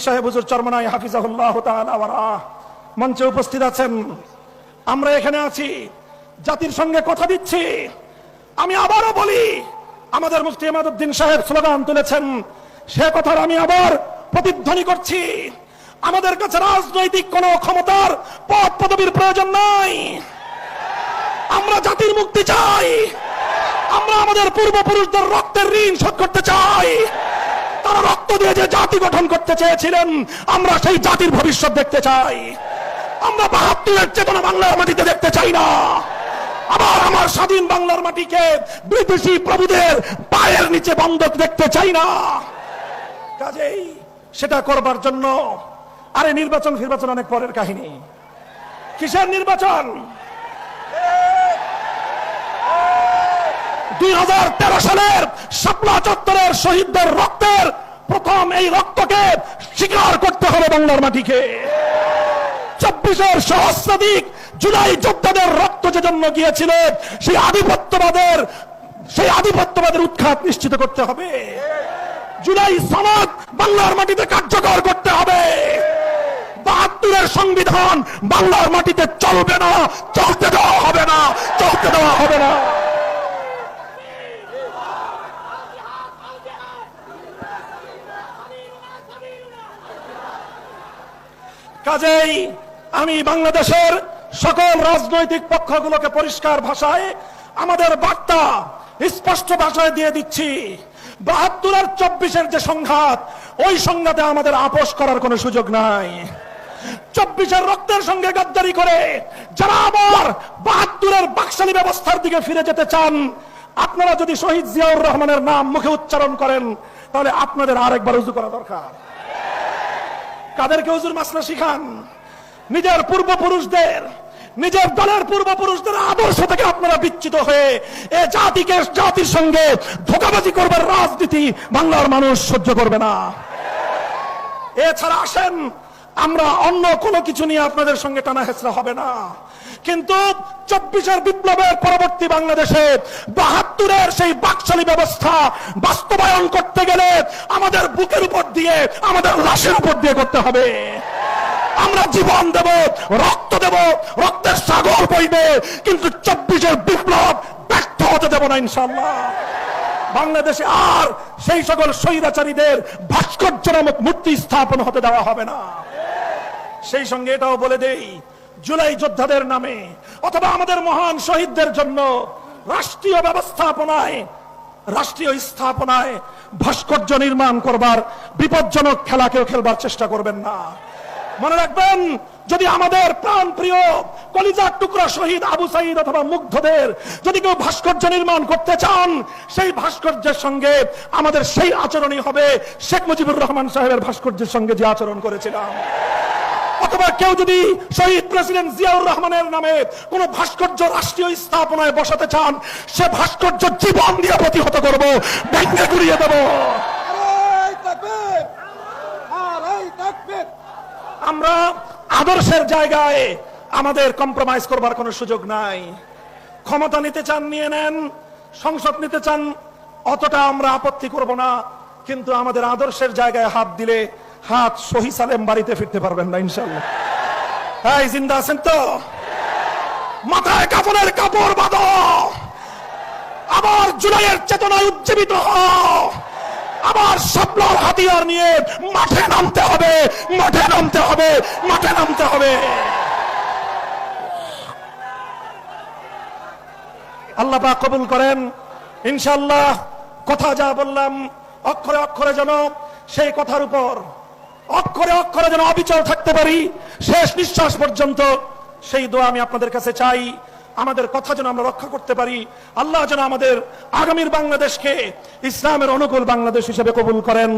সাহেব হুজুর চরমনাই হাফিজাহুল্লাহ মঞ্চে উপস্থিত আছেন। আমরা এখানে আছি, জাতির সঙ্গে কথা দিচ্ছি। আমি আবারও বলি, আমাদের মুফতি সাহেব স্লোগান তুলেছেন, সে কথার আমি আবার প্রতিধ্বনি করছি। আমাদের কাছে রাজনৈতিক কোনো ক্ষমতার পদ পদবীর প্রয়োজন নাই। আমরা জাতির মুক্তি চাই। আমরা আমাদের পূর্বপুরুষদের রক্তের ঋণ শোধ করতে চাই। তারা রক্ত দিয়ে যে জাতি গঠন করতে চেয়েছিলেন, আমরা সেই জাতির ভবিষ্যৎ দেখতে চাই। আমরা বাহাত্তরের চেতনা বাংলার মাটিতে দেখতে চাই না। আবার আমার স্বাধীন বাংলার মাটিকে বিদেশি প্রভুদের পায়ের নিচে বন্ধক দেখতে চাই না। কাজেই সেটা করবার জন্য আরে নির্বাচন ফির্বাচন অনেক পরের কাহিনী। কিসের নির্বাচন? দুই হাজার তেরো সালের শাপলা চত্বরের শহীদদের রক্তের প্রথম এই রক্তকে স্বীকার করতে হবে বাংলার মাটিকে। চব্বিশের সহস্রাধিক জুলাই যোদ্ধাদের রক্ত যে জন্য গিয়েছিল, সেই আধিপত্যবাদের সেই আধিপত্যবাদের উৎখাত নিশ্চিত করতে হবে। জুলাই সনদ বাংলার মাটিতে কার্যকর করতে হবে। বাহাত্তরের সংবিধান বাংলার মাটিতে চলবে না, চলতে দেওয়া হবে না, চলতে দেওয়া হবে না। কাজেই আমি বাংলাদেশের সকল রাজনৈতিক পক্ষগুলোকে পরিষ্কার ভাষায় আমাদের বার্তা স্পষ্ট ভাষায় দিয়ে দিচ্ছি। বাহাত্তর আর চব্বিশের যে সংঘাত, ওই সংঘাতে আমাদের আপোষ করার কোনো সুযোগ নাই। চব্বিশের রক্তের সঙ্গে গাদ্দারি করে যারা আবার বাহাত্তরের বাকশালী ব্যবস্থার দিকে ফিরে যেতে চান, আপনারা যদি শহীদ জিয়াউর রহমানের নাম মুখে উচ্চারণ করেন, তাহলে আপনাদের আরেকবার উজু করা দরকার। কাদেরকে হুজুর মাসলা শিখান? নিজের পূর্বপুরুষদের, নিজের দলের পূর্বপুরুষদের আদর্শ থেকে আপনারা বিচ্ছিত হয়ে এ জাতিকে, জাতির সঙ্গে ধোকাবাজি করবার রাজনীতি বাংলার মানুষ সহ্য করবে না। এছাড়া আসেন আমরা অন্য কোনো কিছু নিয়ে আপনাদের সঙ্গে টানা হেঁচড়া হবে না। কিন্তু চব্বিশের বিপ্লবের পরবর্তী বাংলাদেশে বাহাত্তরের সেই বাকশালী ব্যবস্থা বাস্তবায়ন করতে গেলে আমাদের বুকের উপর দিয়ে, আমাদের লাশের উপর দিয়ে করতে হবে। আমরা জীবন দেব, রক্ত দেব, রক্তের সাগর বইবে, কিন্তু চব্বিশের বিপ্লব ব্যর্থ হতে দেব না ইনশাল্লাহ বাংলাদেশে আর সেই সকল স্বৈরাচারীদের ভাস্কর্য নামক মূর্তি স্থাপন হতে দেওয়া হবে না। সেই সঙ্গে এটাও বলে দেই, জুলাই যোদ্ধাদের নামে অথবা আমাদের মহান শহীদদের জন্য রাষ্ট্রীয় ব্যবস্থাপনায়, রাষ্ট্রীয় স্থাপনায় ভাস্কর্য নির্মাণ করবার বিপজ্জনক খেলা কেউ খেলবার চেষ্টা করবেন না। মনে রাখবেন, যদি আমাদের প্রাণ প্রিয় কলিজার টুকরা শহীদ আবু সাইদ অথবা মুগ্ধদের যদি কেউ ভাস্কর্য নির্মাণ করতে চান, সেই ভাস্কর্যের সঙ্গে আমাদের সেই আচরণই হবে। শেখ মুজিবুর রহমান সাহেবের ভাস্কর্যের সঙ্গে যে আচরণ করেছিলাম। অথবা কেউ যদি শহীদ প্রেসিডেন্ট জিয়াউর রহমানের নামে কোন ভাস্কর্য রাষ্ট্রীয় স্থাপনায় বসাতে চান সে ভাস্কর্য জীবন দিয়ে প্রতিহত করব ভেঙে গুড়িয়ে দেব। আমরা আদর্শের জায়গায় আমাদের কম্প্রোমাইজ করবার কোনো সুযোগ নাই। ক্ষমতা নিতে চান নিয়ে নেন। সংসদ নিতে চান অতটা আমরা আপত্তি করব না। কিন্তু আমাদের আদর্শের জায়গায় হাত দিলে হাত সহি সালেম বাড়িতে ফিরতে পারবেন না ইনশাল্লাহ হ্যাঁ জিন্দা আছেন তো? মাথায় কাপড়ের কাপড় বাঁধো। আবার জুলাইয়ের চেতনায় উজ্জীবিত আবার স্বপ্নর হাতিয়ার নিয়ে মাঠে নামতে হবে, মাঠে নামতে হবে, মাঠে নামতে হবে। আল্লাহ পাক কবুল করেন। ইনশাল্লাহ কথা যা বললাম, অক্ষরে অক্ষরে যেন সেই কথার উপর অক্ষরে অক্ষরে যেন অবিচল থাকতে পারি। শেষ নিঃশ্বাস পর্যন্ত সেই দোয়া আমি আপনাদের কাছে চাই। আমাদের কথা যেন আমরা রক্ষা করতে পারি। আল্লাহ যেন আমাদের আগামীর বাংলাদেশকে ইসলামের অনুকূল বাংলাদেশ হিসেবে কবুল করেন।